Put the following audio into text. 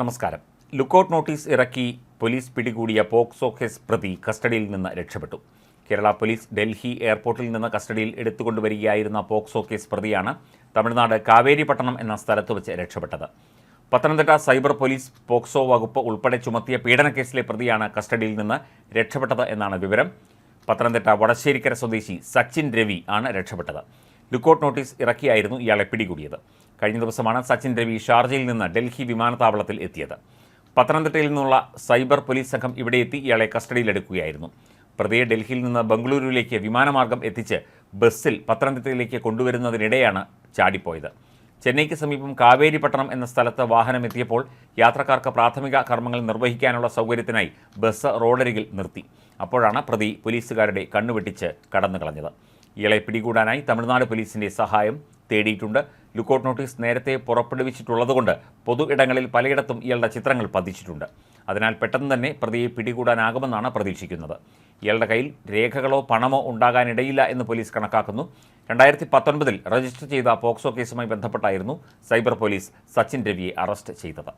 നമസ്കാരം. Lookout notice ഇറക്കി police പിടികൂടിയ പോക്സോ കേസ് പ്രതി കസ്റ്റഡിയിൽ നിന്ന് രക്ഷപ്പെട്ടു. കേരള പോലീസ് ഡൽഹി എയർപോർട്ടിൽ നിന്ന് കസ്റ്റഡിയിൽ എടുത്തുകൊണ്ടുവരികയായിരുന്ന പോക്സോ കേസ് പ്രതിയാണ് തമിഴ്നാട് കാവേരി പട്ടണം എന്ന സ്ഥലത്ത് വെച്ച് രക്ഷപ്പെട്ടത്. പത്തനംതിട്ട സൈബർ പോലീസ് പോക്സോ വകുപ്പ് ഉൾപ്പെടെ ചുമത്തിയ പീഡനക്കേസിലെ പ്രതിയാണ് കസ്റ്റഡിയിൽ നിന്ന് രക്ഷപ്പെട്ടത് എന്നാണ് വിവരം. പത്തനംതിട്ട വടശ്ശേരിക്കര സ്വദേശി സച്ചിൻ രവി ആണ് രക്ഷപ്പെട്ടത്. ലുക്കൌട്ട് നോട്ടീസ് ഇറക്കിയായിരുന്നു ഇയാളെ പിടികൂടിയത്. കഴിഞ്ഞ ദിവസമാണ് സച്ചിൻ രവി ഷാർജയിൽ നിന്ന് ഡൽഹി വിമാനത്താവളത്തിൽ എത്തിയത്. പത്തനംതിട്ടയിൽ നിന്നുള്ള സൈബർ പോലീസ് സംഘം ഇവിടെ എത്തി ഇയാളെ കസ്റ്റഡിയിലെടുക്കുകയായിരുന്നു. പ്രതിയെ ഡൽഹിയിൽ നിന്ന് ബംഗളൂരുവിലേക്ക് വിമാനമാർഗം എത്തിച്ച് ബസ്സിൽ പത്തനംതിട്ടയിലേക്ക് കൊണ്ടുവരുന്നതിനിടെയാണ് ചാടിപ്പോയത്. ചെന്നൈക്ക് സമീപം കാവേരിപട്ടണം എന്ന സ്ഥലത്ത് വാഹനം എത്തിയപ്പോൾ യാത്രക്കാർക്ക് പ്രാഥമിക കർമ്മങ്ങൾ നിർവഹിക്കാനുള്ള സൗകര്യത്തിനായി ബസ് റോഡരികിൽ നിർത്തി. അപ്പോഴാണ് പ്രതി പോലീസുകാരുടെ കണ്ണുവെട്ടിച്ച് കടന്നു കളഞ്ഞത് ഇയാളെ പിടികൂടാനായി തമിഴ്നാട് പോലീസിന്റെ സഹായം തേടിയിട്ടുണ്ട്. ലുക്കൌട്ട് നോട്ടീസ് നേരത്തെ പുറപ്പെടുവിച്ചിട്ടുള്ളതുകൊണ്ട് പൊതു ഇടങ്ങളിൽ പലയിടത്തും ഇയാളുടെ ചിത്രങ്ങൾ പതിച്ചിട്ടുണ്ട്. അതിനാൽ പെട്ടെന്ന് തന്നെ പ്രതിയെ പിടികൂടാനാകുമെന്നാണ് പ്രതീക്ഷിക്കുന്നത്. ഇയാളുടെ കയ്യിൽ രേഖകളോ പണമോ ഉണ്ടാകാനിടയില്ല എന്ന് പോലീസ് കണക്കാക്കുന്നു. രണ്ടായിരത്തി പത്തൊൻപതിൽ രജിസ്റ്റർ ചെയ്ത പോക്സോ കേസുമായി ബന്ധപ്പെട്ടായിരുന്നു സൈബർ പോലീസ് സച്ചിൻ രവിയെ അറസ്റ്റ് ചെയ്തത്.